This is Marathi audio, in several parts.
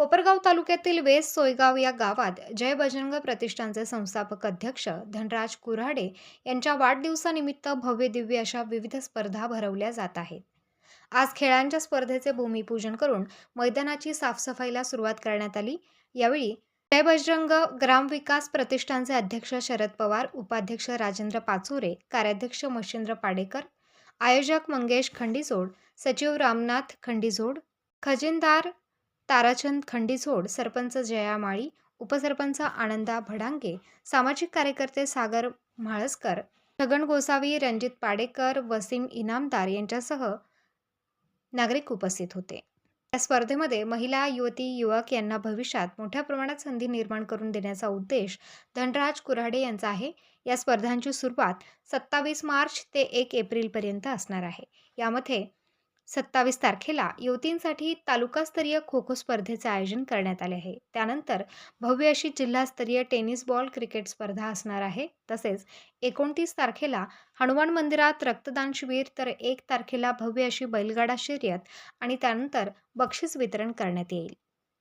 कोपरगाव तालुक्यातील वेस सोयगाव या गावात जय बजरंग प्रतिष्ठानचे संस्थापक अध्यक्ष धनराज कुऱ्हाडे यांच्या वाढदिवसानिमित्त भव्य दिव्य अशा विविध स्पर्धा भरवल्या जात आहेत. आज खेळांच्या स्पर्धेचे भूमिपूजन करून मैदानाची साफसफाईला सुरुवात करण्यात आली. यावेळी जय बजरंग ग्रामविकास प्रतिष्ठानचे अध्यक्ष शरद पवार उपाध्यक्ष राजेंद्र पाचोरे कार्याध्यक्ष मच्छिंद्र पाडेकर आयोजक मंगेश खंडीजोड सचिव रामनाथ खंडीजोड खजिनदार ताराचंद खंडीसोड सरपंच जया माळी उपसरपंच आनंदा भडांगे सामाजिक कार्यकर्ते सागर म्हाळसकर छगन गोसावी रणजित पाडेकर वसीम इनामदार यांच्यासह नागरिक उपस्थित होते. या स्पर्धेमध्ये महिला युवती युवक यांना भविष्यात मोठ्या प्रमाणात संधी निर्माण करून देण्याचा उद्देश धनराज कुऱ्हाडे यांचा आहे. या स्पर्धांची सुरुवात सत्तावीस मार्च ते एक एप्रिलपर्यंत असणार आहे. यामध्ये सत्तावीस तारखेला युवतींसाठी तालुकास्तरीय खो खो स्पर्धेचे आयोजन करण्यात आले आहे. त्यानंतर भव्य अशी जिल्हास्तरीय टेनिस बॉल क्रिकेट स्पर्धा असणार आहे. तसेच एकोणतीस तारखेला हनुमान मंदिरात रक्तदान शिबिर तर एक तारखेला भव्य अशी बैलगाडा शर्यत आणि त्यानंतर बक्षीस वितरण करण्यात येईल.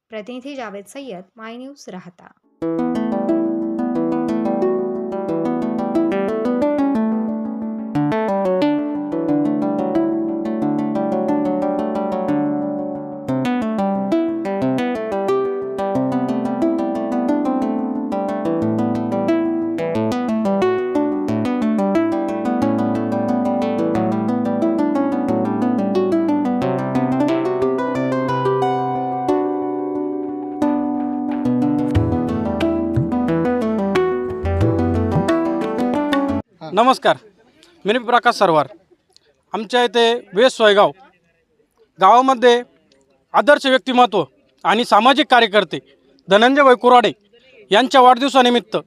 प्रतिनिधी जावेद सय्यद माय न्यूज राहता. नमस्कार. मी प्रकाश सरवार. आमच्या इथे वेस सोयगाव गावामध्ये आदर्श व्यक्तिमत्व आणि सामाजिक कार्यकर्ते धनंजय वैकुराडे यांच्या वाढदिवसानिमित्त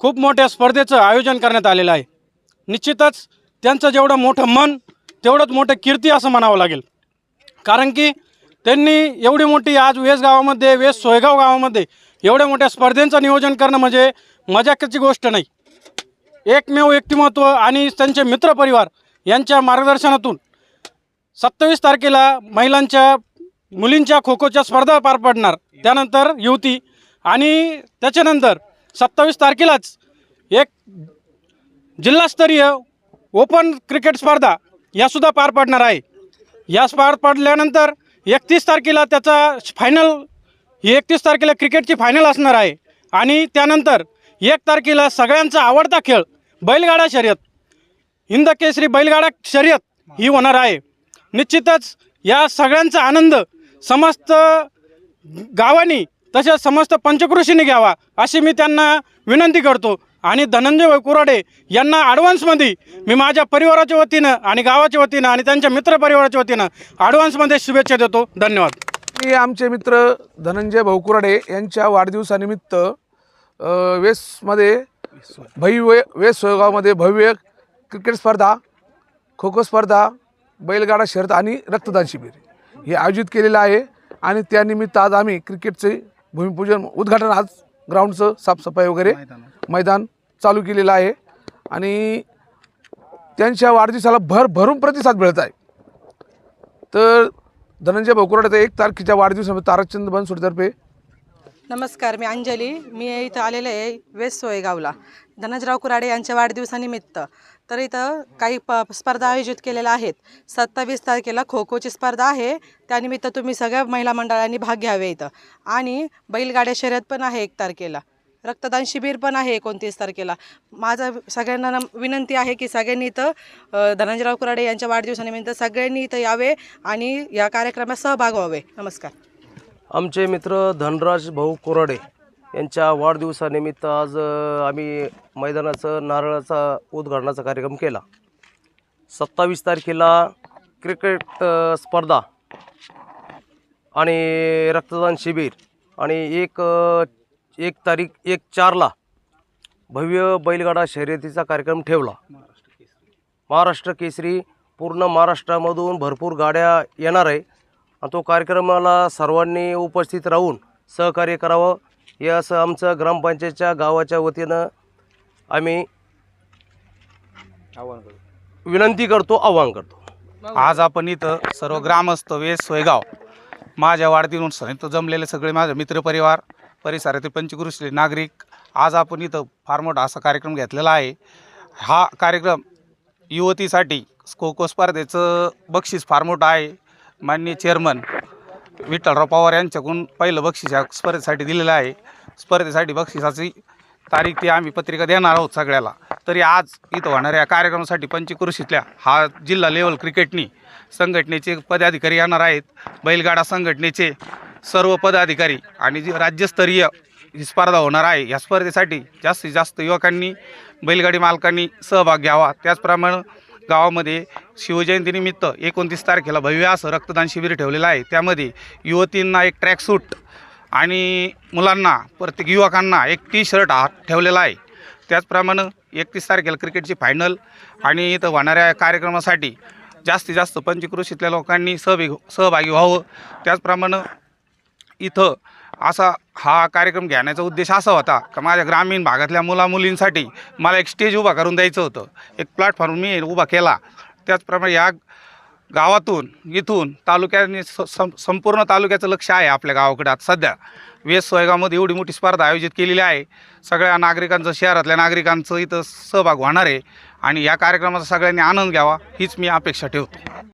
खूप मोठ्या स्पर्धेचं आयोजन करण्यात आलेलं आहे. निश्चितच त्यांचं जेवढं मोठं मन तेवढंच मोठं कीर्ती असं म्हणावं लागेल. कारण की त्यांनी एवढी मोठी आज वेस गावामध्ये वेस सोयगाव गावामध्ये एवढ्या मोठ्या स्पर्धेंचं नियोजन करणं म्हणजे मजाकाची गोष्ट नाही. एकमेव व्यक्तिमत्व आणि त्यांचे मित्रपरिवार यांच्या मार्गदर्शनातून सत्तावीस तारखेला महिलांच्या मुलींच्या खो खोच्या स्पर्धा पार पडणार. त्यानंतर युवती आणि त्याच्यानंतर सत्तावीस तारखेलाच एक जिल्हास्तरीय ओपन क्रिकेट स्पर्धा यासुद्धा पार पडणार आहे. या पार पडल्यानंतर एकतीस तारखेला त्याचा फायनल ही एकतीस तारखेला क्रिकेटची फायनल असणार आहे. आणि त्यानंतर एक तारखेला सगळ्यांचा आवडता खेळ बैलगाडा शर्यत. हिंद केसरी बैलगाडा शर्यत ही होणार आहे. निश्चितच या सगळ्यांचा आनंद समस्त गावांनी तसेच समस्त पंचकृषीने घ्यावा अशी मी त्यांना विनंती करतो. आणि धनंजय कुराडे यांना ॲडव्हान्समध्ये मी माझ्या परिवाराच्या वतीनं आणि गावाच्या वतीनं आणि त्यांच्या मित्रपरिवाराच्या वतीनं ॲडव्हान्समध्ये शुभेच्छा देतो. धन्यवाद. मी आमचे मित्र धनंजय भाऊकुराडे यांच्या वाढदिवसानिमित्त वेसमध्ये भव्य वेस सोयगावमध्ये भव्य क्रिकेट स्पर्धा खो खो स्पर्धा बैलगाडा शर्यत आणि रक्तदान शिबिर हे आयोजित केलेलं आहे. आणि त्यानिमित्त आज आम्ही क्रिकेटचे भूमिपूजन उद्घाटन आज ग्राउंडचं साफसफाई वगैरे मैदान चालू केलेलं आहे. आणि त्यांच्या वाढदिवसाला भर भरून प्रतिसाद मिळत आहे. तर धनंजय भाऊकुराडेचा एक तारखेच्या वाढदिवसामध्ये ताराचंद बनसोडतर्फे नमस्कार मी अंजली. मी इथं आलेले आहे वेस्ट सोयगावला. धनजराव कुराडे यांच्या वाढदिवसानिमित्त. तर इथं काही प स्पर्धा आयोजित केलेल्या आहेत. सत्तावीस तारखेला खो खोची स्पर्धा आहे. त्यानिमित्त तुम्ही सगळ्या महिला मंडळांनी भाग घ्यावे इथं. आणि बैलगाड्या शर्यत पण आहे एक तारखेला. रक्तदान शिबिर पण आहे एकोणतीस तारखेला. माझं सगळ्यांना नम- विनंती आहे की सगळ्यांनी इथं धनंजराव धनंजयराव कुराडे यांच्या वाढदिवसानिमित्त सगळ्यांनी इथं यावे आणि या कार्यक्रमात सहभाग व्हावे. नमस्कार. आमचे मित्र धनराज भाऊ कोराडे यांच्या वाढदिवसानिमित्त आज आम्ही मैदानाचं नारळाचा उद्घाटनाचा कार्यक्रम केला. सत्तावीस तारखेला क्रिकेट स्पर्धा आणि रक्तदान शिबिर आणि एक एक तारीख एक चारला भव्य बैलगाडा शर्यतीचा कार्यक्रम ठेवला. महाराष्ट्र केसरी पूर्ण महाराष्ट्रामधून भरपूर गाड्या येणार आहे. तो कार्यक्रमाला सर्वांनी उपस्थित राहून सहकार्य करावं. हे असं आमचं ग्रामपंचायतच्या गावाच्या वतीनं आम्ही विनंती करतो आवाहन करतो. आज आपण इथं सर्व ग्रामस्थ वेस सोयगाव माझ्या वाढदिवसानिमित्त जमलेले सगळे माझे मित्रपरिवार परिसरातील पंचकृषीले नागरिक आज आपण इथं फार मोठा असा कार्यक्रम घेतलेला आहे. हा कार्यक्रम युवतीसाठी खो खो स्पर्धेचं बक्षीस फार मोठं आहे. माननीय चेअरमन विठ्ठलराव पवार यांच्याकडून पहिलं बक्षीस या स्पर्धेसाठी दिलेलं आहे. स्पर्धेसाठी बक्षिसाची तारीख ती आम्ही पत्रिका देणार आहोत सगळ्याला. तरी आज इथं होणाऱ्या कार्यक्रमासाठी पंचकृषीतल्या हा जिल्हा लेवल क्रिकेटनी संघटनेचे पदाधिकारी येणार आहेत. बैलगाडा संघटनेचे सर्व पदाधिकारी आणि जी राज्यस्तरीय ही स्पर्धा होणार आहे या स्पर्धेसाठी जास्तीत जास्त युवकांनी बैलगाडी मालकांनी सहभाग घ्यावा. त्याचप्रमाणे गावामध्ये शिवजयंतीनिमित्त एकोणतीस तारखेला भव्य असं रक्तदान शिबिर ठेवलेलं आहे. त्यामध्ये युवतींना एक ट्रॅकसूट आणि मुलांना प्रत्येक युवकांना एक टी शर्ट हा ठेवलेला आहे. त्याचप्रमाणे एकतीस तारखेला क्रिकेटची फायनल आणि इथं होणाऱ्या कार्यक्रमासाठी जास्तीत जास्त पंचकृषीतल्या लोकांनी सहभागी सहभागी व्हावं. त्याचप्रमाणे इथं असा हा कार्यक्रम घेण्याचा उद्देश असा होता का माझ्या ग्रामीण भागातल्या मुलामुलींसाठी मला एक स्टेज उभा करून द्यायचं होतं. एक प्लॅटफॉर्म मी उभा केला. त्याचप्रमाणे या गावातून इथून तालुक्याने स सं संपूर्ण तालुक्याचं लक्ष आहे आपल्या गावाकडे आता सध्या. वेस सोयगावमध्ये एवढी मोठी स्पर्धा आयोजित केलेली आहे. सगळ्या नागरिकांचं शहरातल्या नागरिकांचं इथं सहभाग होणार आहे आणि या कार्यक्रमाचा सगळ्यांनी आनंद घ्यावा हीच मी अपेक्षा ठेवतो.